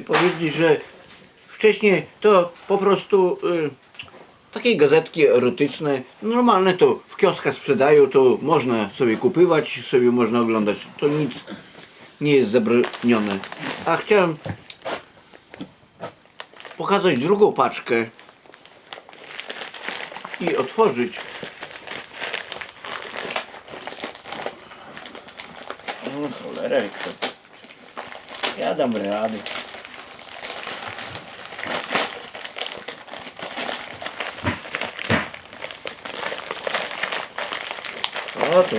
powiedzieć, że wcześniej to po prostu y, takie gazetki erotyczne, normalne to w kioskach sprzedają, to można sobie kupywać, sobie można oglądać. To nic nie jest zabronione. A chciałem pokazać drugą paczkę i otworzyć. No cholera, jak to. Ja dam radę. O to.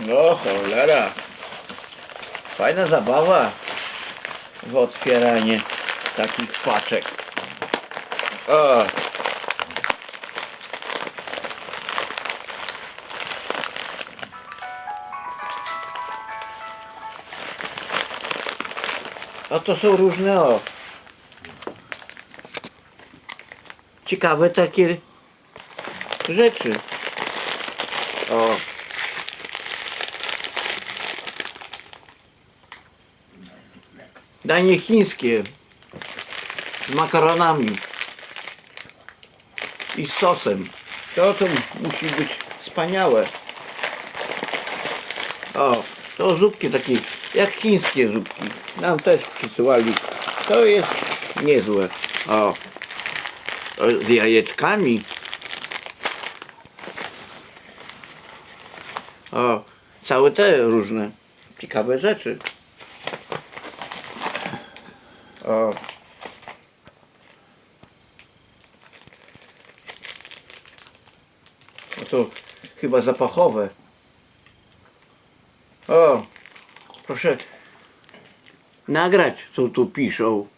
No cholera. Fajna zabawa w otwieranie takich paczek. O. A to są różne o. Ciekawe takie rzeczy. O. Danie chińskie z makaronami i z sosem. To, to musi być wspaniałe. O, to zupki takie, jak chińskie zupki. Nam też przysyłali. To jest niezłe. O, z jajeczkami. O, całe te różne ciekawe rzeczy. O. To chyba zapachowe. O, proszę nagrać, co tu piszą.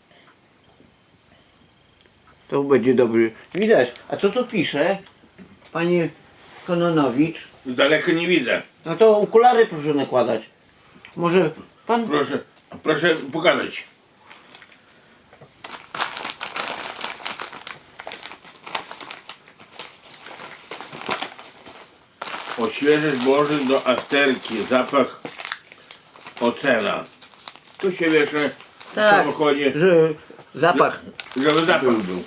To będzie dobry. Widać. A co tu pisze? Panie Kononowicz. Daleko nie widzę. No to okulary proszę nakładać. Może pan. Proszę, proszę pokazać. Oświeżyć Boży do afterki, zapach ocena. Tu się wiesz, Tak, samochodzie, że zapach. żeby zapach był.